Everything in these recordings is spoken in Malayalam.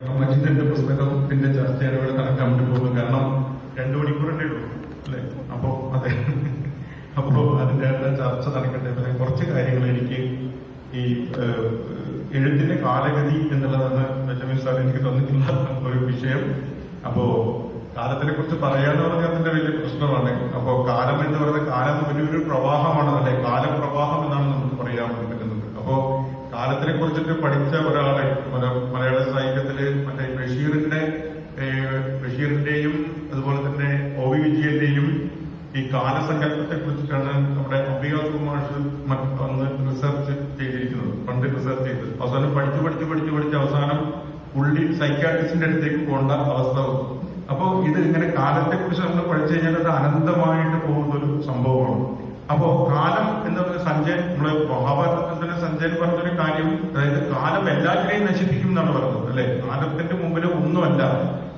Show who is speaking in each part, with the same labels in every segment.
Speaker 1: മജിദിന്റെ പുസ്തകത്തിന്റെ ചർച്ചയാണ് ഇവിടെ നടക്കാൻ വേണ്ടി പോകുന്നത് കാരണം രണ്ടു മണിക്കൂറല്ലേ ഉള്ളൂ അല്ലേ? അപ്പോ അതെ. അപ്പോ അതിന്റെ ചർച്ച നടക്കട്ടെ. പിന്നെ കുറച്ച് കാര്യങ്ങൾ എനിക്ക് ഈ എഴുത്തിന്റെ കാലഗതി എന്നുള്ളതാണ് ബെഞ്ചമിൻ സാർ എനിക്ക് തന്നിട്ടുള്ള ഒരു വിഷയം. അപ്പോ കാലത്തിനെ കുറിച്ച് പറയാന്ന് പറഞ്ഞാൽ അതിന്റെ വലിയ പ്രശ്നമാണ്. അപ്പോ കാലം എന്ന് പറയുന്നത് കാലം വലിയൊരു പ്രവാഹമാണ് അല്ലെ കാലപ്രവാഹം എന്നാണ് നമുക്ക് അപ്പോ കാലത്തിനെ കുറിച്ചിട്ട് പഠിച്ച ഒരാളെ മലയാള സാഹിത്യത്തിൽ മറ്റേ ബഷീറിന്റെ ബഷീറിന്റെയും അതുപോലെ തന്നെ ഒ വി വിജയന്റെയും ഈ കാലസങ്കല്പത്തെ കുറിച്ചിട്ടാണ് നമ്മുടെ അംബികാസ് കുമാഷ് അന്ന് റിസർച്ച് ചെയ്തിരിക്കുന്നത് പണ്ട് റിസർച്ച് ചെയ്ത് അവസാനം പഠിച്ചു പഠിച്ചു പഠിച്ചു പഠിച്ച് അവസാനം പുള്ളി സൈക്കാട്രിസ്റ്റിന്റെ അടുത്തേക്ക് പോകേണ്ട അവസ്ഥ വന്നു. അപ്പോ ഇത് ഇങ്ങനെ കാലത്തെ കുറിച്ച് നമ്മൾ പഠിച്ചു കഴിഞ്ഞാൽ അത് അനന്തമായിട്ട് പോകുന്ന ഒരു സംഭവമാണ്. അപ്പോ കാലം എന്ന് പറഞ്ഞ സഞ്ജയ് നമ്മുടെ മഹാഭാരതത്തിൽ തന്നെ സഞ്ജയൻ പറഞ്ഞൊരു കാര്യം അതായത് കാലം എല്ലാത്തിനെയും നശിപ്പിക്കും എന്നാണ് പറഞ്ഞത് അല്ലെ? കാലത്തിന്റെ മുമ്പിൽ ഒന്നുമല്ല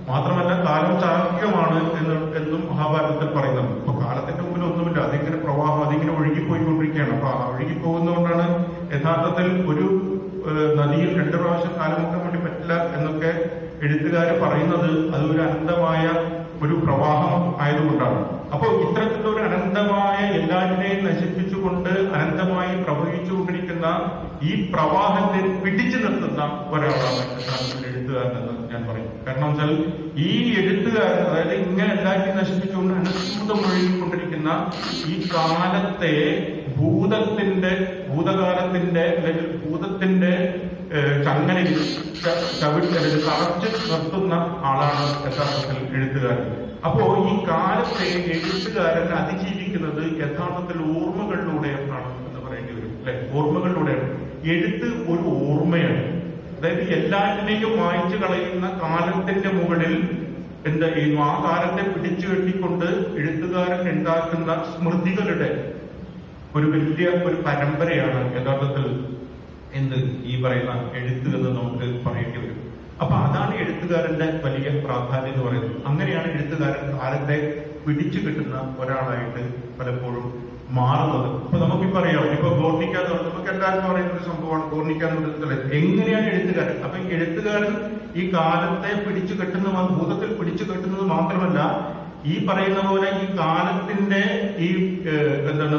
Speaker 1: മാത്രമല്ല കാലം ചാർക്കികമാണ് എന്ന് എന്നും മഹാഭാരതത്തിൽ പറയുന്നുണ്ട്. അപ്പൊ കാലത്തിന്റെ മുമ്പിൽ ഒന്നുമില്ല അതിങ്ങനെ പ്രവാഹം അതിങ്ങനെ ഒഴുകിപ്പോയിക്കൊണ്ടിരിക്കുകയാണ്. അപ്പൊ ഒഴുകിപ്പോകുന്നതുകൊണ്ടാണ് യഥാർത്ഥത്തിൽ ഒരു നദിയിൽ രണ്ടു പ്രാവശ്യം കാലമുക്കാൻ വേണ്ടി പറ്റില്ല എന്നൊക്കെ എഴുത്തുകാർ പറയുന്നത് അത് ഒരു അനന്തമായ ഒരു പ്രവാഹം ആയതുകൊണ്ടാണ്. അപ്പോൾ ഇത്തരത്തിലുള്ള ഒരു അനന്തമായ എല്ലാറ്റിനെയും നശിപ്പിച്ചുകൊണ്ട് അനന്തമായി പ്രവഹിച്ചുകൊണ്ടിരിക്കുന്ന ഈ പ്രവാഹത്തെ പിടിച്ചു നിർത്തുന്ന ഒരാളാണ് യഥാർത്ഥത്തിൽ എഴുത്തുകാരനെന്ന് ഞാൻ പറയും. കാരണം വെച്ചാൽ ഈ എഴുത്തുകാരൻ അതായത് ഇങ്ങനെ എല്ലാവരും നശിപ്പിച്ചുകൊണ്ട് അനുസ്മൃതം ഒഴുകിക്കൊണ്ടിരിക്കുന്ന ഈ കാലത്തെ ഭൂതത്തിന്റെ ഭൂതകാലത്തിന്റെ അല്ലെങ്കിൽ ഭൂതത്തിന്റെ ചങ്ങലയിൽ ച- ചവിട്ടി അല്ലെങ്കിൽ തറച്ച് നിർത്തുന്ന ആളാണ് യഥാർത്ഥത്തിൽ എഴുത്തുകാരൻ. അപ്പോ ഈ കാലത്തെ എഴുത്തുകാരൻ അതിജീവിക്കുന്നത് യഥാർത്ഥത്തിൽ ഓർമ്മകളിലൂടെയാണ്. എന്ന് അല്ലെ? ഓർമ്മകളിലൂടെയാണ് എഴുത്ത് ഒരു ഓർമ്മയാണ്. അതായത് എല്ലാറ്റിനെയും വായിച്ചു കളയുന്ന കാലത്തിന്റെ മുകളിൽ എന്താ ചെയ്യുന്നു? ആ കാലത്തെ പിടിച്ചു കെട്ടിക്കൊണ്ട് എഴുത്തുകാരൻ ഉണ്ടാക്കുന്ന സ്മൃതികളുടെ ഒരു വലിയ ഒരു പരമ്പരയാണ് യഥാർത്ഥത്തിൽ എന്ത് ഈ പറയുന്ന എഴുത്ത് എന്ന് നമുക്ക് പറയേണ്ടി വരും. അപ്പൊ അതാണ് എഴുത്തുകാരന്റെ വലിയ പ്രാധാന്യം എന്ന് പറയുന്നത്. അങ്ങനെയാണ് എഴുത്തുകാരൻ കാലത്തെ പിടിച്ചു കിട്ടുന്ന ഒരാളായിട്ട് പലപ്പോഴും മാറുന്നത്. ഇപ്പൊ നമുക്കിപ്പോ അറിയാം ഇപ്പൊ ഗോർണിക്ക എന്ന് പറഞ്ഞാൽ നമുക്ക് എല്ലാവർക്കും പറയുന്ന ഒരു സംഭവമാണ് ഗോർണിക്ക എന്ന് പറയുന്നത് എങ്ങനെയാണ് എഴുത്തുകാരൻ? അപ്പൊ എഴുത്തുകാരൻ ഈ കാലത്തെ പിടിച്ചു കെട്ടുന്ന ഭൂതത്തിൽ പിടിച്ചു കെട്ടുന്നത് മാത്രമല്ല ഈ പറയുന്ന പോലെ ഈ കാലത്തിന്റെ ഈ എന്താണ്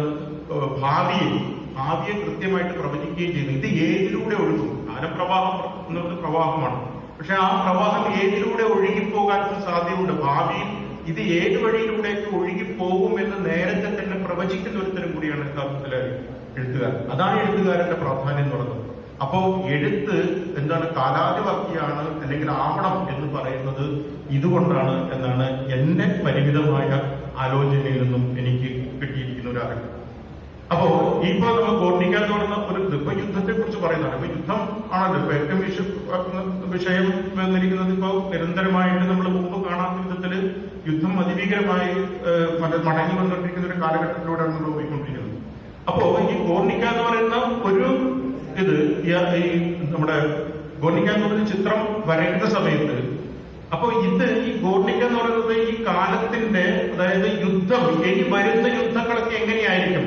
Speaker 1: ഭാവിയെ ഭാവിയെ കൃത്യമായിട്ട് പ്രവചിക്കുകയും ചെയ്യുന്നു. ഇത് ഏതിലൂടെ ഒഴുകും? കാലപ്രവാഹം എന്നുള്ളത് പ്രവാഹമാണ്. പക്ഷെ ആ പ്രവാഹം ഏതിലൂടെ ഒഴുകിപ്പോകാൻ സാധ്യതയുണ്ട്? ഭാവിയിൽ ഇത് ഏത് വഴിയിലൂടെയൊക്കെ ഒഴുകിപ്പോകും എന്ന് നേരത്തെ തന്നെ പ്രവചിക്കുന്ന ഒരുത്തരം കൂടിയാണ് യഥാർത്ഥത്തിൽ എഴുത്തുകാരൻ. അതാണ് എഴുത്തുകാരന്റെ പ്രാധാന്യം എന്ന് പറയുന്നത്. അപ്പോ എഴുത്ത് എന്താണ് കാലാതിവർത്തിയാണ് അല്ലെങ്കിൽ ആവണം എന്ന് പറയുന്നത് ഇതുകൊണ്ടാണ് എന്നാണ് എന്റെ പരിമിതമായ ആലോചനയിൽ നിന്നും എനിക്ക് കിട്ടിയിരിക്കുന്ന ഒരു അറിവ്. അപ്പോ ഇപ്പൊ നമ്മൾ കോർണിക്കാൻ തുടങ്ങുന്ന ഒരു ഇപ്പൊ കുറിച്ച് പറയുന്നതാണ്. ഇപ്പൊ യുദ്ധം ആണല്ലോ ഇപ്പൊ ഏറ്റവും വിഷ വിഷയം വന്നിരിക്കുന്നത് ഇപ്പൊ നിരന്തരമായിട്ട് നമ്മൾ മുമ്പ് കാണാത്ത വിധത്തിൽ യുദ്ധം അതിഭീകരമായി മടങ്ങി വന്നുകൊണ്ടിരിക്കുന്ന ഒരു കാലഘട്ടത്തിലൂടെയാണ് നമ്മൾ പോയിക്കൊണ്ടിരിക്കുന്നത് അപ്പോ ഈ ഗോർണിക്ക എന്ന് പറയുന്ന ഒരു ഇത് ഈ- നമ്മുടെ ഗോർണിക്ക എന്ന് പറയുന്ന ചിത്രം വരേണ്ട സമയത്ത് അപ്പൊ ഇത് ഈ ഗോർണിക്ക എന്ന് പറയുന്നത് ഈ കാലത്തിന്റെ അതായത് യുദ്ധം ഇനി വരുന്ന യുദ്ധങ്ങളൊക്കെ എങ്ങനെയായിരിക്കും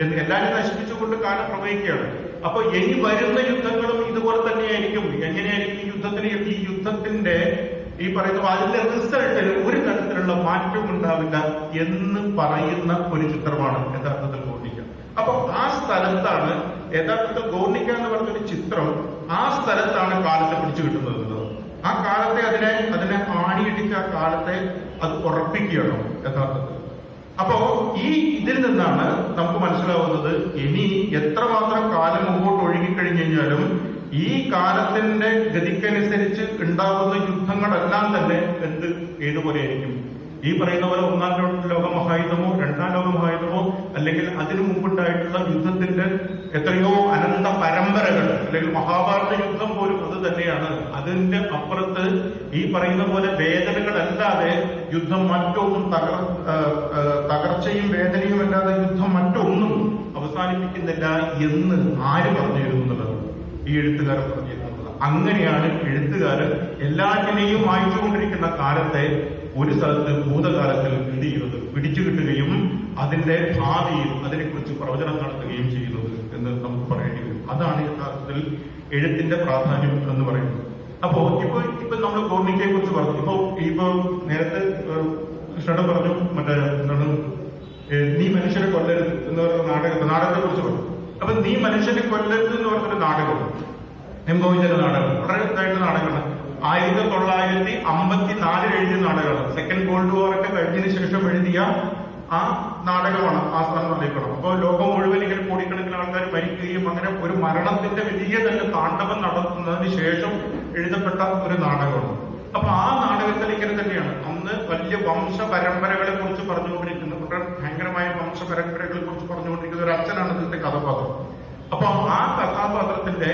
Speaker 1: എന്ന് എല്ലാവരും നശിപ്പിച്ചുകൊണ്ട് കാലം പ്രവഹിക്കുകയാണ്. അപ്പൊ ഇനി വരുന്ന യുദ്ധങ്ങളും ഇതുപോലെ തന്നെയായിരിക്കും. എങ്ങനെയായിരിക്കും യുദ്ധത്തിന് ഈ യുദ്ധത്തിന്റെ ഈ പറയുന്ന അതിന്റെ റിസൾട്ടിൽ ഒരു തരത്തിലുള്ള മാറ്റവും ഉണ്ടാവില്ല എന്ന് പറയുന്ന ഒരു ചിത്രമാണ് യഥാർത്ഥത്തിൽ ഗോർണിക്ക അപ്പൊ ആ സ്ഥലത്താണ് യഥാർത്ഥത്തിൽ ഗോർണിക്ക എന്ന് പറഞ്ഞൊരു ചിത്രം ആ സ്ഥലത്താണ് കാലത്തെ പിടിച്ചു കിട്ടുന്നത്. ആ കാലത്തെ അതിനെ അതിനെ ആണിയിടിച്ച ആ കാലത്തെ അത് ഉറപ്പിക്കുകയാണ് യഥാർത്ഥത്തിൽ അപ്പോ ഈ ഇതിൽ നിന്നാണ് നമുക്ക് മനസ്സിലാവുന്നത് ഇനി എത്രമാത്രം കാലം മുമ്പോട്ട് ഒഴുകിക്കഴിഞ്ഞു കഴിഞ്ഞാലും ഈ കാലത്തിന്റെ ഗതിക്കനുസരിച്ച് ഉണ്ടാകുന്ന യുദ്ധങ്ങളെല്ലാം തന്നെ എന്ത് ഏതുപോലെയായിരിക്കും? ഈ പറയുന്ന പോലെ ഒന്നാം ലോകമഹായുധമോ രണ്ടാം ലോകമഹായുധമോ അല്ലെങ്കിൽ അതിനു മുമ്പുണ്ടായിട്ടുള്ള യുദ്ധത്തിന്റെ എത്രയോ അനന്ത പരമ്പരകൾ അല്ലെങ്കിൽ മഹാഭാരത യുദ്ധം പോലും അത് തന്നെയാണ്. അതിന്റെ അപ്പുറത്ത് ഈ പറയുന്ന പോലെ വേദനകളല്ലാതെ യുദ്ധം മറ്റൊന്നും തകർച്ചയും വേദനയും അല്ലാതെ യുദ്ധം മറ്റൊന്നും അവസാനിപ്പിക്കുന്നില്ല എന്ന് ആര് എന്നുള്ളത് ഈ എഴുത്തുകാരൻ പറഞ്ഞിരുന്നത്. അങ്ങനെയാണ് എഴുത്തുകാരൻ എല്ലാറ്റിനെയും വായിച്ചുകൊണ്ടിരിക്കുന്ന കാലത്തെ ഒരു സ്ഥലത്ത് ഭൂതകാലത്തിൽ എന്ത് ചെയ്യുന്നത് പിടിച്ചു കിട്ടുകയും അതിന്റെ ഭാവിയിൽ അതിനെക്കുറിച്ച് പ്രവചനം നടത്തുകയും ചെയ്യുന്നത് എന്ന് നമുക്ക് പറയേണ്ടി വരും. അതാണ് യഥാർത്ഥത്തിൽ എഴുത്തിന്റെ പ്രാധാന്യം എന്ന് പറയുന്നത്. അപ്പോ ഇപ്പൊ ഇപ്പൊ നമ്മൾ കോർണിക്കയെ കുറിച്ച് പറഞ്ഞു. ഇപ്പൊ ഇപ്പൊ നേരത്തെ കൃഷ്ണൻ പറഞ്ഞു മറ്റേ എന്താണ് നീ മനുഷ്യരെ കൊല്ലരുത് എന്ന് പറയുന്ന നാടക നാടകത്തെ കുറിച്ച് പറഞ്ഞു. അപ്പൊ നീ മനുഷ്യനെ കൊല്ലരുത് എന്ന് പറഞ്ഞൊരു നാടകം. എംബോവിന്റെ നാടകം. വളരെ ഇതായിട്ട് നാടകമാണ്. ആയിരത്തി തൊള്ളായിരത്തി അമ്പത്തി നാലിൽ എഴുതിയ നാടകമാണ്. സെക്കൻഡ് വേൾഡ് വാർ ഒക്കെ കഴിഞ്ഞതിന് ശേഷം എഴുതിയ ആ നാടകമാണ് ആ സ്ഥലം അറിയപ്പെടും അപ്പോൾ ലോകം മുഴുവൻ ഇങ്ങനെ കോടിക്കണക്കിന് ആൾക്കാർ മരിക്കുകയും അങ്ങനെ ഒരു മരണത്തിന്റെ വലിയ തന്നെ താണ്ഡവം നടത്തുന്നതിന് ശേഷം എഴുതപ്പെട്ട ഒരു നാടകമാണ്. അപ്പൊ ആ നാടകത്തിൽ ഇങ്ങനെ തന്നെയാണ്. അന്ന് വലിയ വംശ പരമ്പരകളെ കുറിച്ച് പറഞ്ഞുകൊണ്ടിരിക്കുന്നു. ഭയങ്കരമായ വംശ പറഞ്ഞുകൊണ്ടിരിക്കുന്ന ഒരു അച്ഛനാണ് ഇതിന്റെ കഥാപാത്രം. അപ്പൊ ആ കഥാപാത്രത്തിന്റെ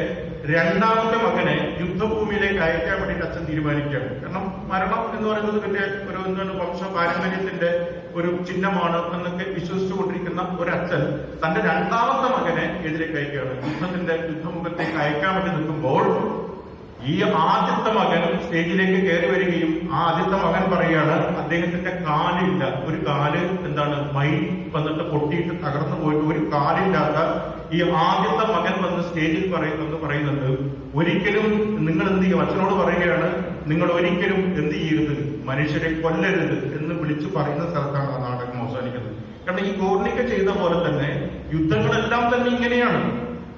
Speaker 1: രണ്ടാമത്തെ മകനെ യുദ്ധഭൂമിയിലേക്ക് അയക്കാൻ വേണ്ടിയിട്ട് അച്ഛൻ തീരുമാനിക്കുകയാണ്. കാരണം മരണം എന്ന് പറയുന്നത് പിന്നെ ഒരു എന്താണ് വംശ പാരമ്പര്യത്തിന്റെ ഒരു ചിഹ്നമാണ് എന്നൊക്കെ വിശ്വസിച്ചുകൊണ്ടിരിക്കുന്ന ഒരു അച്ഛൻ തന്റെ രണ്ടാമത്തെ മകനെ എതിരേക്ക് അയക്കുകയാണ്. യുദ്ധത്തിന്റെ യുദ്ധമുഖത്തേക്ക് അയക്കാൻ വേണ്ടി നിൽക്കുമ്പോൾ ഈ ആദ്യത്തെ മകൻ സ്റ്റേജിലേക്ക് കയറി വരികയും ആ ആദ്യത്തെ മകൻ പറയുകയാണ് അദ്ദേഹത്തിന്റെ കാലില്ല. ഒരു കാൽ എന്താണ്? മൈ വന്നിട്ട് പൊട്ടിയിട്ട് തകർന്നു പോയിട്ട് ഒരു കാലില്ലാത്ത ഈ ആദ്യത്തെ മകൻ വന്ന് സ്റ്റേജിൽ പറയുന്നത് പറയുന്നുണ്ട് ഒരിക്കലും നിങ്ങൾ എന്ത് ചെയ്യും? അച്ഛനോട് പറയുകയാണ് നിങ്ങൾ ഒരിക്കലും എന്ത് ചെയ്യരുത് മനുഷ്യരെ കൊല്ലരുത് എന്ന് വിളിച്ചു പറയുന്ന സ്ഥലത്താണ് ആ നാടകം അവസാനിക്കുന്നത്. കാരണം ഈ ഗോർണിക്ക ചെയ്ത പോലെ തന്നെ യുദ്ധങ്ങളെല്ലാം തന്നെ ഇങ്ങനെയാണ്.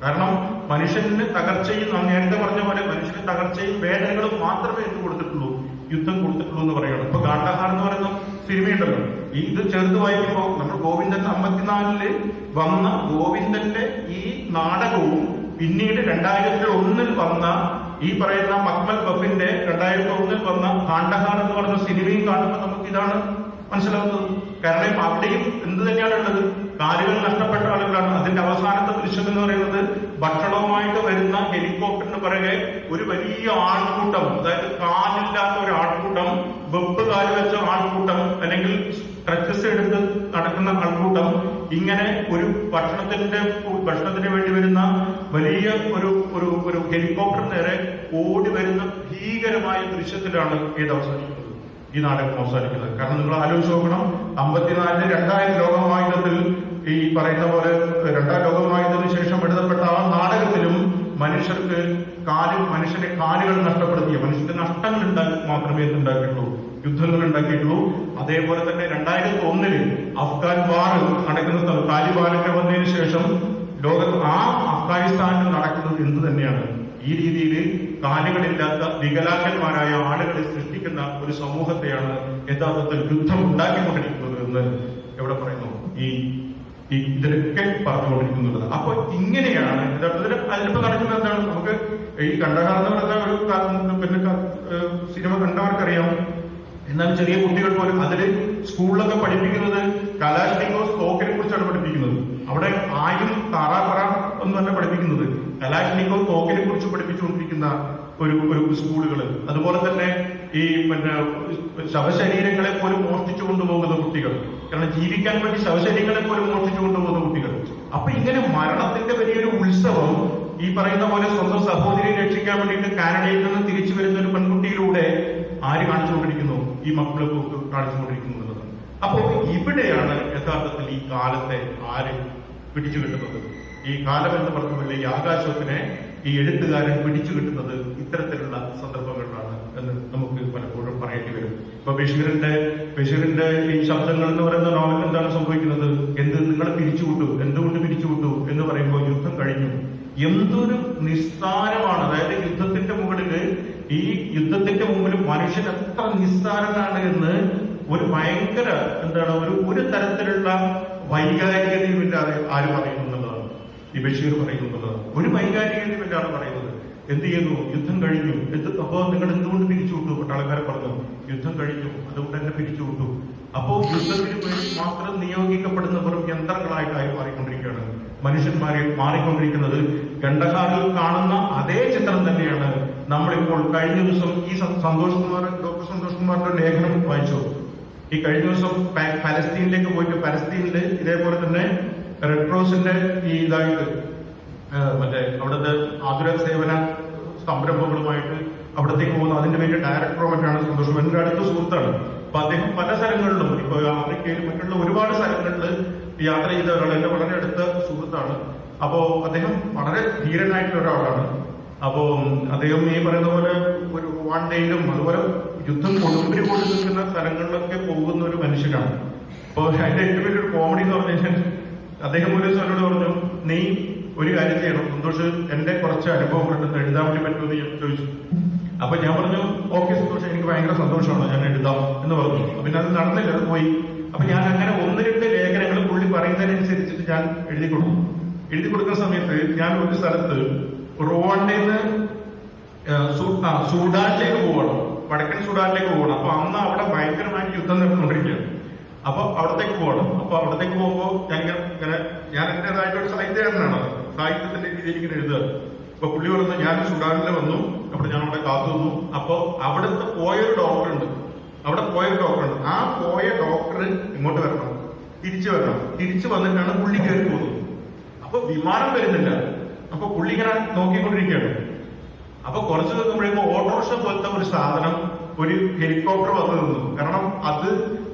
Speaker 1: കാരണം മനുഷ്യന് തകർച്ചയും നേരത്തെ പറഞ്ഞ പോലെ മനുഷ്യന് തകർച്ചയും വേദനകളും മാത്രമേ എന്ത് കൊടുത്തിട്ടുള്ളൂ. യുദ്ധം കൊടുത്തിട്ടുള്ളൂ എന്ന് പറയണം ഇപ്പൊ ഗാണ്ഡഹാർ എന്ന് പറയുന്ന സിനിമയുണ്ടല്ലോ. ഈ ഇത് ചെറുത് വായിക്കുമ്പോൾ നമ്മൾ ഗോവിന്ദൻ അമ്പത്തിനാലിൽ വന്ന ഗോവിന്ദന്റെ ഈ നാടകവും പിന്നീട് രണ്ടായിരത്തി ഒന്നിൽ വന്ന ഈ പറയുന്ന മക്മൽ ബഫിന്റെ രണ്ടായിരത്തി ഒന്നിൽ വന്ന കാണ്ടഹാർ എന്ന് പറഞ്ഞ സിനിമയും കാണുമ്പോൾ നമുക്ക് ഇതാണ് മനസ്സിലാവുന്നത്. കാരണം അവിടെയും എന്ത് തന്നെയാണ് ഉള്ളത് കാലുകൾ നഷ്ടപ്പെട്ട ആളുകളാണ് അതിന്റെ അവസാനത്തെ ദൃശ്യം എന്ന് പറയുന്നത് ഭക്ഷണവുമായിട്ട് വരുന്ന ഹെലികോപ്റ്ററിന് പിറകെ ഒരു വലിയ ആൾക്കൂട്ടം അതായത് കാലില്ലാത്ത ഒരു ആൾക്കൂട്ടം വെപ്പ് കാൽ വെച്ച ആൾക്കൂട്ടം അല്ലെങ്കിൽ സ്ട്രെച്ചസ് എടുത്ത് നടക്കുന്ന ആൾക്കൂട്ടം ഇങ്ങനെ ഒരു ഭക്ഷണത്തിന്റെ ഭക്ഷണത്തിന് വേണ്ടി വരുന്ന വലിയ ഒരു ഒരു ഒരു ഹെലികോപ്റ്റർ നേരെ ഓടി വരുന്ന ഭീകരമായ ദൃശ്യത്തിലാണ് ഇത് അവസാനിക്കുന്നത്. ഈ നാടകം അവസാനിക്കുന്നത്. കാരണം നിങ്ങൾ ആലോചിച്ച് നോക്കണം അമ്പത്തിനാലിന് രണ്ടായിരം ലോകമായുധത്തിൽ ഈ പറയുന്ന പോലെ രണ്ടാം ലോകമായുധത്തിന് ശേഷം എഴുതപ്പെട്ട ആ നാടകത്തിലും മനുഷ്യർക്ക് കാൽ മനുഷ്യന്റെ കാലുകൾ നഷ്ടപ്പെടുത്തിയ മനുഷ്യന്റെ നഷ്ടങ്ങൾ ഉണ്ടാക്കി മാത്രമേ ഉണ്ടാക്കിയിട്ടുള്ളൂ യുദ്ധങ്ങൾ ഉണ്ടാക്കിയിട്ടുള്ളൂ. അതേപോലെ തന്നെ രണ്ടായിരത്തി ഒന്നിൽ അഫ്ഗാൻ വാർ നടക്കുന്ന താലിബാനൊക്കെ വന്നതിന് ശേഷം ലോകത്ത് ആ അഫ്ഗാനിസ്ഥാനിൽ നടക്കുന്നത് എന്ത് തന്നെയാണ്? ഈ രീതിയിൽ കാലുകളില്ലാത്ത വികലാംഗന്മാരായ ആളുകളെ സൃഷ്ടിക്കുന്ന ഒരു സമൂഹത്തെയാണ് യഥാർത്ഥത്തിൽ യുദ്ധം ഉണ്ടാക്കിക്കൊണ്ടിരിക്കുന്നത് എന്ന് എവിടെ പറയുന്നു? ഈ ഇതിലൊക്കെ പറഞ്ഞുകൊണ്ടിരിക്കുന്നത്. അപ്പൊ ഇങ്ങനെയാണ് യഥാർത്ഥത്തിൽ അതിലിപ്പോ നടക്കുന്നത് എന്താണ്? നമുക്ക് ഈ കണ്ടകാലം നടന്ന ഒരു പിന്നെ സിനിമ കണ്ടവർക്കറിയാം. എന്നാൽ ചെറിയ കുട്ടികൾ പോലും അതിൽ സ്കൂളിലൊക്കെ പഠിപ്പിക്കുന്നത് കലാശിക്കോ സ്റ്റോക്കിനെ കുറിച്ചാണ് പഠിപ്പിക്കുന്നത്. അവിടെ ആയും ഒന്നും ഒന്നുമല്ല പഠിപ്പിക്കുന്നത്. കലാഷ്നിക്കോ തോക്കിനെ കുറിച്ച് പഠിപ്പിച്ചുകൊണ്ടിരിക്കുന്ന ഒരു ഒരു സ്കൂളുകൾ. അതുപോലെ തന്നെ ഈ പിന്നെ ശവശരീരങ്ങളെ പോലും മോഷ്ടിച്ചു കൊണ്ടുപോകുന്ന കുട്ടികൾ. കാരണം ജീവിക്കാൻ വേണ്ടി ശവശരീരങ്ങളെ പോലും മോഷ്ടിച്ചു കൊണ്ടുപോകുന്ന കുട്ടികൾ. അപ്പൊ ഇങ്ങനെ മരണത്തിന്റെ വലിയൊരു ഉത്സവം ഈ പറയുന്ന പോലെ സ്വന്തം സഹോദരിയെ രക്ഷിക്കാൻ വേണ്ടിയിട്ട് കാനഡയിൽ നിന്ന് തിരിച്ചു വരുന്ന ഒരു പെൺകുട്ടിയിലൂടെ ആര് കാണിച്ചുകൊണ്ടിരിക്കുന്നു? ഈ മക്കളെ കാണിച്ചുകൊണ്ടിരിക്കുന്നു എന്നുള്ളത്. അപ്പോ ഇവിടെയാണ് യഥാർത്ഥത്തിൽ ഈ കാലത്തെ ആര് പിടിച്ചു കിട്ടുന്നത്? ഈ കാലം എന്ന് പറഞ്ഞ ഈ ആകാശത്തിനെ ഈ എഴുത്തുകാരൻ പിടിച്ചു കിട്ടുന്നത് ഇത്തരത്തിലുള്ള സന്ദർഭങ്ങളിലാണ് എന്ന് നമുക്ക് പലപ്പോഴും പറയേണ്ടി വരും. ഇപ്പൊ ബഷീറിന്റെ ബഷീറിന്റെ ഈ ശബ്ദങ്ങൾ എന്ന് പറയുന്ന നോവൽ എന്താണ് സംഭവിക്കുന്നത്? എന്ത് നിങ്ങളെ പിരിച്ചുവിട്ടു? എന്തുകൊണ്ട് പിരിച്ചുവിട്ടു? എന്ന് പറയുമ്പോൾ യുദ്ധം കഴിഞ്ഞു. എന്തൊരു നിസ്താരമാണ് അതായത് യുദ്ധത്തിന്റെ മുകളിൽ ഈ യുദ്ധത്തിന്റെ മുമ്പിൽ മനുഷ്യൻ എത്ര നിസ്സാരനാണ് എന്ന് ഒരു ഭയങ്കര എന്താണ് ഒരു ഒരു തരത്തിലുള്ള വൈകാരികതയുമില്ലാതെ ആര് എന്നുള്ളതാണ് ഈ ബഷീർ പറയുന്നത്. ഒരു വൈകാരികതയുമില്ലാതെ പറയുന്നത്. എന്ത് ചെയ്യുന്നു യുദ്ധം കഴിഞ്ഞു. എന്ത് അപ്പോ നിങ്ങൾ എന്തുകൊണ്ട് പിരിച്ചുവിട്ടു പട്ടാളക്കാരെ പറഞ്ഞു. യുദ്ധം കഴിഞ്ഞു. അതുകൊണ്ട് തന്നെ പിരിച്ചുവിട്ടു അപ്പോ യുദ്ധത്തിന് വേണ്ടി മാത്രം നിയോഗിക്കപ്പെടുന്ന വെറും യന്ത്രങ്ങളായിട്ടായി മാറിക്കൊണ്ടിരിക്കുകയാണ്. മനുഷ്യന്മാരെ മാറിക്കൊണ്ടിരിക്കുന്നത് ഗണ്ഡഹാറിൽ കാണുന്ന അതേ ചിത്രം തന്നെയാണ്. നമ്മളിപ്പോൾ കഴിഞ്ഞ ദിവസം ഈ സന്തോഷ് കുമാർ ഡോക്ടർ സന്തോഷ് കുമാറിന്റെ ലേഖനം വായിച്ചു. ഈ കഴിഞ്ഞ ദിവസം പലസ്തീനിലേക്ക് പോയിട്ട് പലസ്തീനിൽ ഇതേപോലെ തന്നെ റെഡ് ക്രോസിന്റെ ഈ ഇതായിട്ട് മറ്റേ അവിടുത്തെ ആതുര സേവന സംരംഭങ്ങളുമായിട്ട് അവിടത്തേക്ക് പോകുന്ന അതിന്റെ പേര് ഡയറക്ടറോ സന്തോഷം എന്റെ അടുത്ത സുഹൃത്താണ്. അപ്പൊ അദ്ദേഹം പല സ്ഥലങ്ങളിലും ഇപ്പൊ ആഫ്രിക്കയിൽ മറ്റുള്ള ഒരുപാട് സ്ഥലങ്ങളിൽ യാത്ര ചെയ്ത ഒരാൾ എന്റെ വളരെ അടുത്ത സുഹൃത്താണ്. അപ്പോ അദ്ദേഹം വളരെ ധീരനായിട്ടുള്ള ഒരാളാണ്. അപ്പോ അദ്ദേഹം ഈ പറയുന്ന പോലെ ഒരു വൺ ഡേയിലും അതുപോലെ യുദ്ധം കൊടുമ്പിരി കൊണ്ട് നിൽക്കുന്ന സ്ഥലങ്ങളിലൊക്കെ പോകുന്ന ഒരു മനുഷ്യനാണ്. അപ്പോൾ അതിന്റെ ഏറ്റവും വലിയൊരു കോമഡി എന്ന് പറഞ്ഞു കഴിഞ്ഞാൽ അദ്ദേഹം ഒരു ദിവസം എന്നോട് പറഞ്ഞു നീ ഒരു കാര്യം ചെയ്യണം. സന്തോഷ് എന്റെ കുറച്ച് അനുഭവങ്ങളുണ്ടെന്ന് എഴുതാൻ വേണ്ടി പറ്റുമെന്ന് ഞാൻ ചോദിച്ചു. അപ്പൊ ഞാൻ പറഞ്ഞു ഓക്കെ സന്തോഷം എനിക്ക് ഭയങ്കര സന്തോഷമാണ്. ഞാൻ എഴുതാം എന്ന് പറഞ്ഞു. പിന്നെ അത് നടന്നില്ല അത് പോയി. അപ്പൊ ഞാൻ അങ്ങനെ ഒന്ന് രണ്ട് ലേഖനങ്ങൾ പുള്ളി പറയുന്നതിനനുസരിച്ചിട്ട് ഞാൻ എഴുതി കൊടുക്കും എഴുതി കൊടുക്കുന്ന സമയത്ത് ഞാൻ ഒരു സ്ഥലത്ത് റോവണ്ടേന്ന് സൂഡാനിലേക്ക് പോകണം വടക്കൻ സൂഡാനിലേക്ക് പോകണം അപ്പൊ അന്ന് അവിടെ ഭയങ്കരമായിട്ട് യുദ്ധം നടന്നുകൊണ്ടിരിക്കുകയാണ്. അപ്പൊ അവിടത്തേക്ക് പോകണം. അപ്പൊ അവിടത്തേക്ക് പോകുമ്പോൾ ഞാൻ ഇങ്ങനെ ഞാൻ എന്റേതായിട്ട് സാഹിത്യകാരനാണ്. സാഹിത്യത്തിന്റെ രീതിയിൽ ഇങ്ങനെ എഴുതുക. അപ്പൊ പുള്ളി പറഞ്ഞു ഞാൻ സുഡാനിൽ വന്നു. അപ്പോൾ ഞാൻ അവിടെ കാത്തു നിന്നു. അപ്പൊ അവിടുത്തെ പോയൊരു ഡോക്ടർ ഉണ്ട്. അവിടെ പോയൊരു ഡോക്ടർ ഉണ്ട്. ആ പോയ ഡോക്ടർ ഇങ്ങോട്ട് വരണം. തിരിച്ചു വരണം. തിരിച്ചു വന്നിട്ടാണ് പുള്ളി കയറി പോകുന്നത്. അപ്പൊ വിമാനം വരുന്നില്ല. അപ്പൊ പുള്ളി ഇങ്ങനെ നോക്കിക്കൊണ്ടിരിക്കുകയാണ്. അപ്പൊ കുറച്ച് നിൽക്കുമ്പോഴേക്കും ഓട്ടോറിക്ഷ പോലത്തെ ഒരു സാധനം ഒരു ഹെലികോപ്റ്റർ വന്നു നിന്നു. കാരണം അത്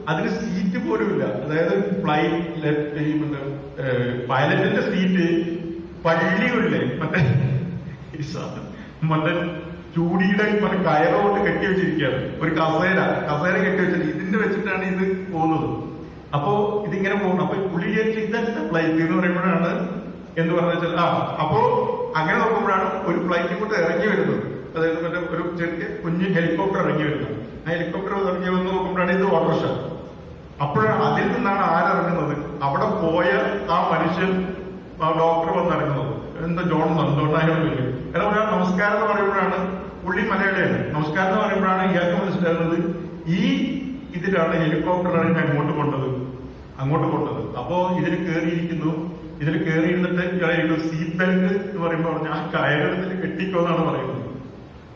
Speaker 1: അതിന് സീറ്റ് പോലും ഇല്ല അതായത് ഫ്ലൈറ്റ് പൈലറ്റിന്റെ സീറ്റ് പള്ളികളിലെ മറ്റേ മറ്റേ ചൂടിയുടെ മറ്റേ കയറോട്ട് കെട്ടി വെച്ചിരിക്കുകയാണ്. ഒരു കസേര. കസേര കെട്ടി വെച്ചിട്ട് ഇതിന്റെ വെച്ചിട്ടാണ് ഇത് പോകുന്നത്. അപ്പോ ഇതിങ്ങനെ പോകുന്നു. അപ്പൊ പുള്ളി വിചാരിച്ചു ഫ്ലൈറ്റ് എന്ന് പറയുമ്പോഴാണ് എന്ന് പറഞ്ഞാൽ ആ അപ്പോ അങ്ങനെ നോക്കുമ്പോഴാണ് ഒരു ഫ്ലൈറ്റ് കൂട്ട് ഇറങ്ങി വരുന്നത്. അതായത് മറ്റേ ഒരു ചെറിയ കുഞ്ഞ് ഹെലികോപ്റ്റർ ഇറങ്ങി വരുന്നത്. ഹെലികോപ്റ്റർ ഇറങ്ങി വന്ന് നോക്കുമ്പോഴാണ് ഇത് ഓട്ടോറിക്ഷ. അപ്പോഴാണ് അതിൽ നിന്നാണ് ആരിറങ്ങുന്നത് അവിടെ പോയ ആ മനുഷ്യൻ ഡോക്ടർ വന്ന് ഇറങ്ങുന്നത്. എന്താ ജോൺ ജോണായാണ് പേര്? എടാ ഞാൻ നമസ്കാരം എന്ന് പറയുമ്പോഴാണ് പുള്ളി മലയാളിയാണ്. നമസ്കാരം എന്ന് പറയുമ്പോഴാണ് ഇയാൾക്ക് മനസ്സിലാകുന്നത്. ഈ ഇതിലാണ് ഹെലികോപ്റ്ററാണ് ഞാൻ അങ്ങോട്ട് കൊണ്ടത്. അങ്ങോട്ട് കൊണ്ടത്. അപ്പോ ഇതിൽ കയറിയിരിക്കുന്നു ഇതിൽ കയറിയിരുന്നിട്ട് ഇയാളെ സീറ്റ് ബെൽറ്റ് എന്ന് പറയുമ്പോൾ പറഞ്ഞ ആ കയറത്തിൽ കെട്ടിക്കോ എന്നാണ് പറയുന്നത്.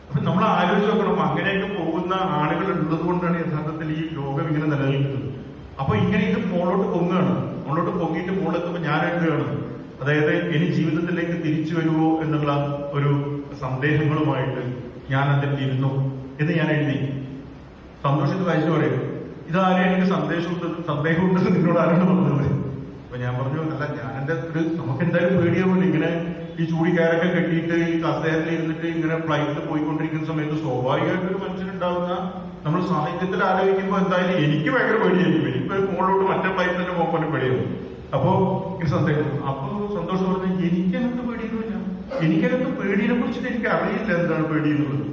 Speaker 1: അപ്പൊ നമ്മൾ ആലോചിച്ച് നോക്കണം. അങ്ങനെയൊക്കെ പോകുന്ന ആളുകൾ ഉള്ളത് കൊണ്ടാണ് യഥാർത്ഥത്തിൽ ഈ ലോകം ഇങ്ങനെ നിലനിൽക്കുന്നത്. അപ്പൊ ഇങ്ങനെ ഇത് മോളോട്ട് പൊങ്ങുകയാണ്. മോളോട്ട് പൊങ്ങിയിട്ട് മോളെത്തുമ്പോ ഞാൻ എഴുതുകയാണ് അതായത് ഇനി ജീവിതത്തിലേക്ക് തിരിച്ചു വരുമോ എന്നുള്ള ഒരു സന്ദേഹങ്ങളുമായിട്ട് ഞാൻ അതിൽ ഇരുന്നു എന്ന് ഞാൻ എഴുതി. സന്തോഷത്തിൽ വായിച്ചു പറയും ഇതാരും എനിക്ക് സന്ദേശമുണ്ട് സന്ദേഹമുണ്ടെന്ന് നിന്നോട് ആരാണ് പറഞ്ഞത്? അപ്പൊ ഞാൻ പറഞ്ഞു അല്ല ഞാൻ എന്റെ ഒരു നമുക്ക് എന്തായാലും പേടിയാവുമല്ലോ ഇങ്ങനെ ഈ ചൂടി കയറൊക്കെ കെട്ടിയിട്ട് ഈ കസേരയിൽ ഇരുന്നിട്ട് ഇങ്ങനെ ഫ്ലൈറ്റിൽ പോയിക്കൊണ്ടിരിക്കുന്ന സമയത്ത് സ്വാഭാവികമായിട്ട് ഒരു മനുഷ്യനുണ്ടാവുന്ന നമ്മൾ സാഹിത്യത്തിൽ ആലോചിക്കുമ്പോൾ എന്തായാലും എനിക്ക് ഭയങ്കര പേടിയായിരിക്കും. എനിക്ക് മുകളിലോട്ട് മറ്റേ ഫ്ലൈറ്റിൽ തന്നെ പോകാൻ പേടിയാവും. അപ്പോ എനിക്ക് സന്ദേഹം. അപ്പൊ സന്തോഷം പറഞ്ഞു എനിക്കകത്ത് പേടിയൊന്നുമില്ല. എനിക്കകത്ത് പേടിയെ കുറിച്ചിട്ട് എനിക്ക് അറിയില്ല എന്താണ് പേടി എന്നുള്ളത്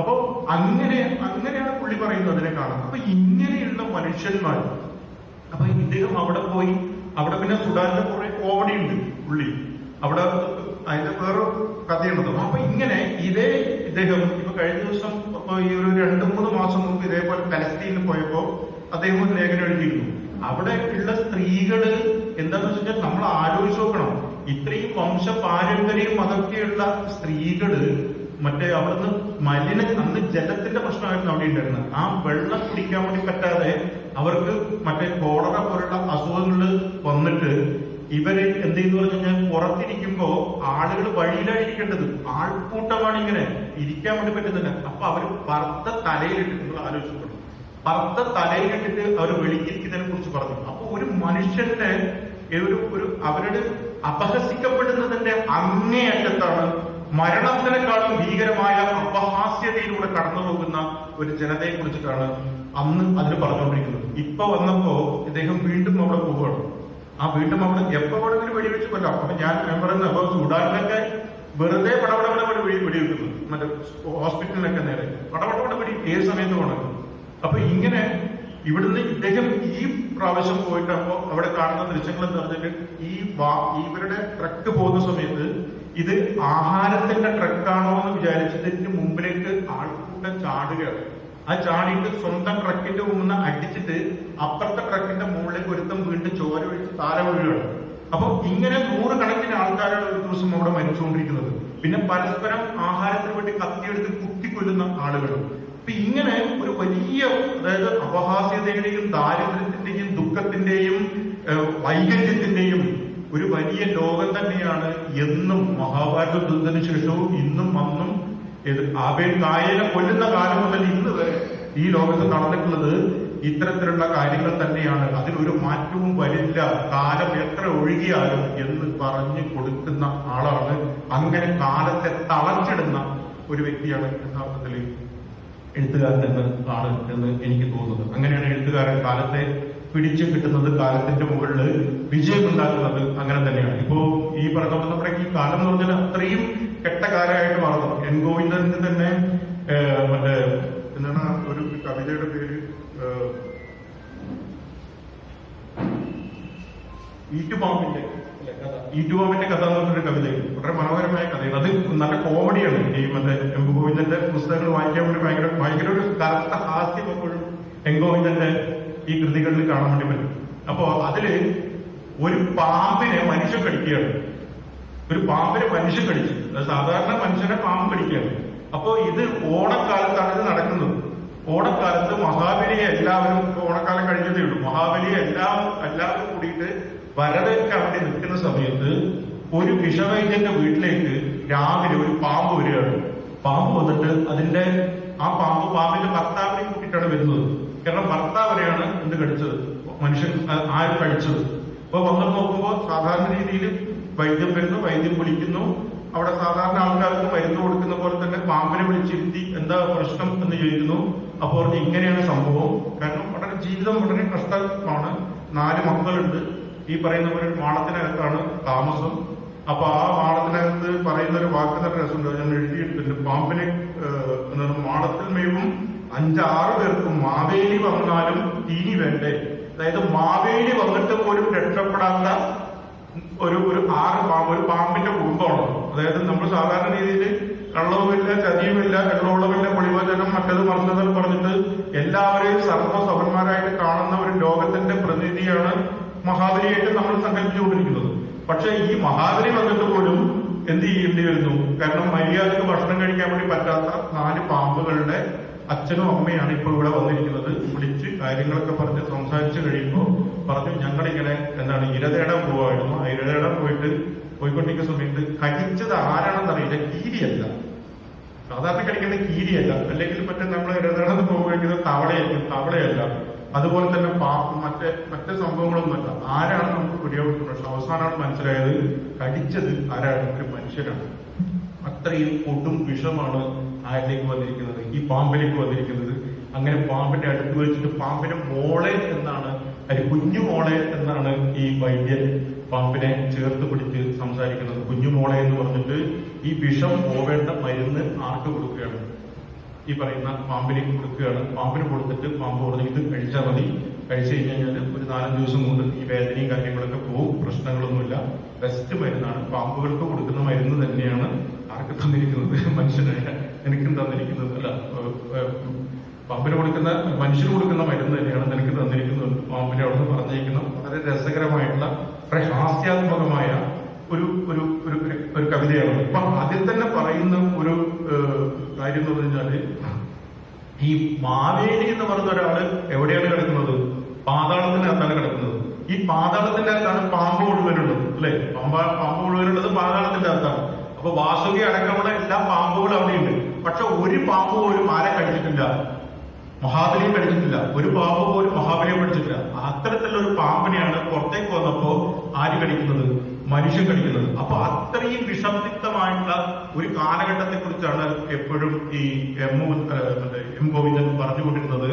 Speaker 1: അപ്പൊ അങ്ങനെ അങ്ങനെയാണ് പുള്ളി പറയുന്നത് അതിനെ കാണാം അപ്പൊ ഇങ്ങനെയുള്ള മനുഷ്യന്മാർ അപ്പൊ ഇദ്ദേഹം അവിടെ പോയി അവിടെ പിന്നെ സുഡാനിലെ കുറെ കോമഡി ഉണ്ട് പുള്ളി. അവിടെ അതിന്റെ വേറെ കഥയുണ്ടോ അപ്പൊ ഇങ്ങനെ ഇതേ ഇദ്ദേഹം ഇപ്പൊ കഴിഞ്ഞ ദിവസം ഈ ഒരു രണ്ടു മൂന്ന് മാസം മുമ്പ് ഇതേപോലെ പലസ്തീനിൽ പോയപ്പോ അദ്ദേഹം ഒരു ലേഖനം എഴുതിയിരുന്നു. അവിടെ ഉള്ള സ്ത്രീകൾ എന്താന്ന് വെച്ചാൽ നമ്മൾ ആലോചിച്ച് നോക്കണം. ഇത്രയും വംശ പാരമ്പര്യം അതൊക്കെയുള്ള സ്ത്രീകൾ മറ്റേ അവിടുന്ന് മലിന അന്ന് ജലത്തിന്റെ പ്രശ്നമായിരുന്നു അവിടെ ഉണ്ടായിരുന്നത്. ആ വെള്ളം കുടിക്കാൻ വേണ്ടി പറ്റാതെ അവർക്ക് മറ്റേ കോളറ പോലുള്ള അസുഖങ്ങൾ വന്നിട്ട് ഇവർ എന്ത് ചെയ്യുന്നു പറഞ്ഞു കഴിഞ്ഞാൽ പുറത്തിരിക്കുമ്പോ ആളുകൾ വഴിയിലായിരിക്കേണ്ടത് ആൾക്കൂട്ടമാണ് ഇങ്ങനെ. ഇരിക്കാൻ വേണ്ടി പറ്റുന്നില്ല. അപ്പൊ അവർ പർദ്ദ തലയിലിട്ട് നിങ്ങൾ നോക്കണം പർദ്ദ തലയിലിട്ടിട്ട് അവർ വെളിക്കിരിക്കുന്നതിനെ കുറിച്ച് പറഞ്ഞു. അപ്പൊ ഒരു മനുഷ്യന്റെ ഒരു ഒരു അവരുടെ അപഹസിക്കപ്പെടുന്നതിന്റെ അങ്ങേയറ്റത്താണ് മരണത്തിനെക്കാളും ഭീകരമായ അപഹാസ്യതയിലൂടെ കടന്നു പോകുന്ന ഒരു ജനതയെ കുറിച്ചിട്ടാണ് അന്ന് അതിന് പറഞ്ഞുകൊണ്ടിരിക്കുന്നത്. ഇപ്പൊ വന്നപ്പോ ഇദ്ദേഹം വീണ്ടും അവിടെ പോവുകയാണ്. ആ വീണ്ടും അവിടെ എപ്പോ വേണമെങ്കിലും വെടിവെച്ച് കൊല്ലാം. അപ്പൊ ഞാൻ ഞാൻ പറയുന്നത് അപ്പൊ സുഡാനിലൊക്കെ വെറുതെ പടപടപട വെടി വെടിവെക്കുന്നു. മറ്റേ ഹോസ്പിറ്റലിലൊക്കെ നേരെ. പടപടപട വെടി ഏത് സമയത്ത് പോണത് അപ്പൊ ഇങ്ങനെ ഇവിടുന്ന് ഇദ്ദേഹം ഈ പ്രാവശ്യം പോയിട്ടപ്പോ അവിടെ കാണുന്ന ദൃശ്യങ്ങൾ എന്ന് പറഞ്ഞിട്ട് ഈ ഇവരുടെ ട്രക്ക് പോകുന്ന സമയത്ത് ഇത് ആഹാരത്തിന്റെ ട്രക്കാണോ എന്ന് വിചാരിച്ചിട്ട് ഇതിന് മുമ്പിലേക്ക് ആൾക്കൂട്ടം ചാടുകയാണ്. ആ ചാടിയിട്ട് സ്വന്തം ട്രക്കിന്റെ മുന്നിൽ അടിച്ചിട്ട് അപ്പുറത്തെ ട്രക്കിന്റെ മുകളിലേക്ക് ഒരുത്തം വീണ്ടും ചോര ഒഴിച്ച് താര വീഴുകയാണ്. അപ്പൊ ഇങ്ങനെ നൂറുകണക്കിന് ആൾക്കാരാണ് ഒരു ദിവസം അവിടെ മരിച്ചുകൊണ്ടിരിക്കുന്നത്. പിന്നെ പരസ്പരം ആഹാരത്തിന് വേണ്ടി കത്തിയെടുത്ത് കുത്തിക്കൊല്ലുന്ന ആളുകളും. അപ്പൊ ഇങ്ങനെ ഒരു വലിയ അതായത് അപഹാസ്യതയുടെയും ദാരിദ്ര്യത്തിന്റെയും ദുഃഖത്തിന്റെയും വൈകല്യത്തിന്റെയും ഒരു വലിയ ലോകം തന്നെയാണ് എന്നും മഹാഭാരത ദുരന്തത്തിന് ശേഷവും ഇന്നും അന്നും ഇത് ആബേൽ കായനെ കൊല്ലുന്ന കാലം മുതൽ ഇന്ന് വരെ ഈ ലോകത്ത് നടന്നിട്ടുള്ളത് ഇത്തരത്തിലുള്ള കാര്യങ്ങൾ തന്നെയാണ്. അതിലൊരു മാറ്റവും വരില്ല. കാലം എത്ര ഒഴുകിയാലും എന്ന് പറഞ്ഞു കൊടുക്കുന്ന ആളാണ്. അങ്ങനെ കാലത്തെ തളച്ചിടുന്ന ഒരു വ്യക്തിയാണ് യഥാർത്ഥത്തിൽ എഴുത്തുകാരൻ എന്ന് ആണ് എന്ന് എനിക്ക് തോന്നുന്നത്. അങ്ങനെയാണ് എഴുത്തുകാരൻ കാലത്തെ പിടിച്ചു കിട്ടുന്നത് കാലത്തിന്റെ മുകളിൽ വിജയമുണ്ടാക്കുന്നത് അങ്ങനെ തന്നെയാണ്. ഇപ്പോ ഈ പറഞ്ഞ നമ്മുടെ ഈ കാലം എന്ന് പറഞ്ഞാൽ അത്രയും കെട്ട കാലമായിട്ട് മാറുന്നു. എൻ ഗോവിന്ദന്റെ തന്നെ മറ്റേ എന്താണ് ഒരു കവിതയുടെ പേര്? ഈറ്റുപാമ്പിന്റെ കഥ. ഈറ്റുപാമ്പിന്റെ കഥ എന്ന് പറഞ്ഞൊരു കവിതയുണ്ട് വളരെ മനോഹരമായ കഥയാണ്. അത് നല്ല കോമഡിയാണ്. ഈ മറ്റേ എം ഗോവിന്ദന്റെ പുസ്തകങ്ങൾ വായിക്കാൻ വേണ്ടി ഭയങ്കര ഭയങ്കര ഒരു കറുത്ത ഹാസ്യം എപ്പോഴും എം ഗോവിന്ദന്റെ ഈ കൃതികളിൽ കാണാൻ വേണ്ടി പറ്റും. അപ്പോ അതിൽ ഒരു പാമ്പിനെ മനുഷ്യൻ കടിക്കുകയാണ്. ഒരു പാമ്പിനെ മനുഷ്യൻ കടിച്ചു. സാധാരണ മനുഷ്യനെ പാമ്പ് പിടിക്കുകയാണ്. അപ്പോ ഇത് ഓണക്കാലത്താണ് ഇത് നടക്കുന്നത്. ഓണക്കാലത്ത് മഹാബലിയെ എല്ലാവരും ഓണക്കാലം കഴിഞ്ഞതേ ഉള്ളൂ. മഹാബലിയെ എല്ലാം എല്ലാവരും കൂടിയിട്ട് വരവേൽക്കാൻ വേണ്ടി നിൽക്കുന്ന സമയത്ത് ഒരു വിഷവൈദ്യന്റെ വീട്ടിലേക്ക് രാവിലെ ഒരു പാമ്പ് വരികയാണ്. പാമ്പ് വന്നിട്ട് അതിന്റെ ആ പാമ്പ് പാമ്പിന്റെ ഭർത്താവിനെ കൂട്ടിയിട്ടാണ് വരുന്നത്. കാരണം ഭർത്താവിനെയാണ് എന്ത് കടിച്ചത്? മനുഷ്യൻ ആര് കഴിച്ചത് അപ്പൊ വന്നു നോക്കുമ്പോൾ സാധാരണ രീതിയിൽ വൈദ്യം വരുന്നു വൈദ്യം വിളിക്കുന്നു. അവിടെ സാധാരണ ആൾക്കാർക്ക് മരുന്ന് കൊടുക്കുന്ന പോലെ തന്നെ പാമ്പിനെ വിളിച്ചിരുത്തി എന്താ പ്രശ്നം എന്ന് ചോദിക്കുന്നു. അപ്പോൾ ഇങ്ങനെയാണ് സംഭവം. കാരണം വളരെ ജീവിതം വളരെ കഷ്ടമാണ്. നാല് മക്കളുണ്ട്. ഈ പറയുന്ന പോലെ മാളത്തിനകത്താണ് താമസം. അപ്പൊ ആ മാളത്തിനകത്ത് പറയുന്ന ഒരു വാക്ക് തന്നെ രസമുണ്ട്. ഞാൻ എഴുതിയിട്ടുണ്ട്. പാമ്പിനെ മാളത്തിൽ മേവും അഞ്ചാറ് പേർക്കും മാവേലി വന്നാലും തീനി വേണ്ടേ? അതായത് മാവേലി വന്നിട്ട് പോലും രക്ഷപ്പെടാത്ത ഒരു ഒരു ആറ് ഒരു പാമ്പിന്റെ കുടുംബമാണ്. അതായത് നമ്മൾ സാധാരണ രീതിയിൽ കള്ളവുമില്ല ചതിയുമില്ല വെള്ളവുമില്ല പൊളിവചനം മറ്റത് മറിച്ചതെന്ന് പറഞ്ഞിട്ട് എല്ലാവരെയും സർവസഭന്മാരായിട്ട് കാണുന്ന ഒരു ലോകത്തിന്റെ പ്രതിനിധിയാണ് മഹാബലിയായിട്ട് നമ്മൾ സങ്കല്പിച്ചുകൊണ്ടിരിക്കുന്നത്. പക്ഷെ ഈ മഹാബലി വന്നിട്ട് പോലും എന്ത് ചെയ്യേണ്ടി വരുന്നു? കാരണം മര്യാദയ്ക്ക് ഭക്ഷണം കഴിക്കാൻ വേണ്ടി പറ്റാത്ത നാല് പാമ്പുകളുടെ അച്ഛനും അമ്മയാണ് ഇപ്പോൾ ഇവിടെ വന്നിരിക്കുന്നത്. വിളിച്ച് കാര്യങ്ങളൊക്കെ പറഞ്ഞ് സംസാരിച്ചു കഴിയുമ്പോൾ പറഞ്ഞു ഞങ്ങളിങ്ങനെ എന്താണ് ഇരതേടാൻ പോവായിരുന്നു. ആ ഇരതേടാൻ പോയിട്ട് പോയിക്കൊണ്ടിരിക്കുന്ന സമയത്ത് കടിച്ചത് ആരാണെന്നറിയില്ല. കീരിയല്ല. സാധാരണ കഴിക്കുന്ന കീരിയല്ല. അല്ലെങ്കിൽ മറ്റേ നമ്മൾ ഇടനാടത്ത് പോകുന്നത് തവളയായിരിക്കും. തവളയല്ല. അതുപോലെ തന്നെ പാപ്പ് മറ്റേ മറ്റേ സംഭവങ്ങളൊന്നുമല്ല. ആരാണ് നമുക്ക് പിടിയോടുന്നത് പക്ഷെ അവസാനമാണ് മനസ്സിലായത് കടിച്ചത് ആരാണ്? ഒരു മനുഷ്യരാണ് അത്രയും ഒട്ടും വിഷമാണ് ആരിലേക്ക് വന്നിരിക്കുന്നത്. ഈ പാമ്പിലേക്ക് വന്നിരിക്കുന്നത്. അങ്ങനെ പാമ്പിന്റെ അടുത്ത് വെച്ചിട്ട് പാമ്പിന്റെ മോളെ എന്നാണ് അതിന് കുഞ്ഞു മോളെ എന്നാണ് ഈ വൈദ്യൻ പാമ്പിനെ ചേർത്ത് പിടിച്ച് സംസാരിക്കുന്നത് കുഞ്ഞു മോളെ എന്ന് പറഞ്ഞിട്ട് ഈ വിഷം പോവേണ്ട മരുന്ന് ആർക്ക് കൊടുക്കുകയാണ്? ഈ പറയുന്ന പാമ്പിനെ കൊടുക്കുകയാണ്. പാമ്പിന് കൊടുത്തിട്ട് പാമ്പ് പറഞ്ഞു ഇത് കഴിച്ചാൽ മതി. കഴിച്ചു കഴിഞ്ഞാൽ ഒരു നാലഞ്ച് ദിവസം കൊണ്ട് ഈ വേദനയും കാര്യങ്ങളൊക്കെ പോകും. പ്രശ്നങ്ങളൊന്നുമില്ല. ബെസ്റ്റ് മരുന്നാണ്. പാമ്പുകൾക്ക് കൊടുക്കുന്ന മരുന്ന് തന്നെയാണ് ആർക്ക് തന്നിരിക്കുന്നത്? മനുഷ്യന്. എനിക്കും തന്നിരിക്കുന്നത് അല്ല. പാമ്പിന് കൊടുക്കുന്ന മനുഷ്യന് കൊടുക്കുന്ന മരുന്ന് തന്നെയാണ് നിനക്ക് തന്നിരിക്കുന്നത്. പാമ്പിനെ അവിടെ നിന്ന് പറഞ്ഞിരിക്കുന്ന വളരെ രസകരമായിട്ടുള്ള വളരെ ഹാസ്യാത്മകമായ ഒരു ഒരു ഒരു കവിതയാണ് അപ്പൊ അതിൽ തന്നെ പറയുന്ന ഒരു കാര്യം എന്ന് പറഞ്ഞാൽ ഈ മാവേലി എന്ന് പറയുന്ന ഒരാൾ എവിടെയാണ് കിടക്കുന്നത്? പാതാളത്തിനകത്താണ് കിടക്കുന്നത്. ഈ പാതാളത്തിന്റെ അകത്താണ് പാമ്പ് മുഴുവനുള്ളത് അല്ലെ? പാമ്പ പാമ്പ് മുഴുവനുള്ളത് പാതാളത്തിന്റെ അകത്താണ്. അപ്പൊ വാസുകി അടക്കമുള്ള എല്ലാ പാമ്പുകളും അവിടെയുണ്ട്. പക്ഷെ ഒരു പാമ്പ് പോലും ആരെ കടിച്ചിട്ടില്ല? മഹാബലിയെ കടിച്ചിട്ടില്ല. ഒരു പാമ്പ് പോലും മഹാബലിയെ കടിച്ചിട്ടില്ല. അത്തരത്തിലുള്ള പാമ്പിനെയാണ് പുറത്തേക്ക് വന്നപ്പോ ആര് കടിക്കുന്നത്? മനുഷ്യൻ കടിക്കുന്നത്. അപ്പൊ അത്രയും വിഷമിക്തമായിട്ടുള്ള ഒരു കാലഘട്ടത്തെ കുറിച്ചാണ് എപ്പോഴും ഈ എം എം ഗോവിന്ദൻ പറഞ്ഞുകൊണ്ടിരുന്നത്.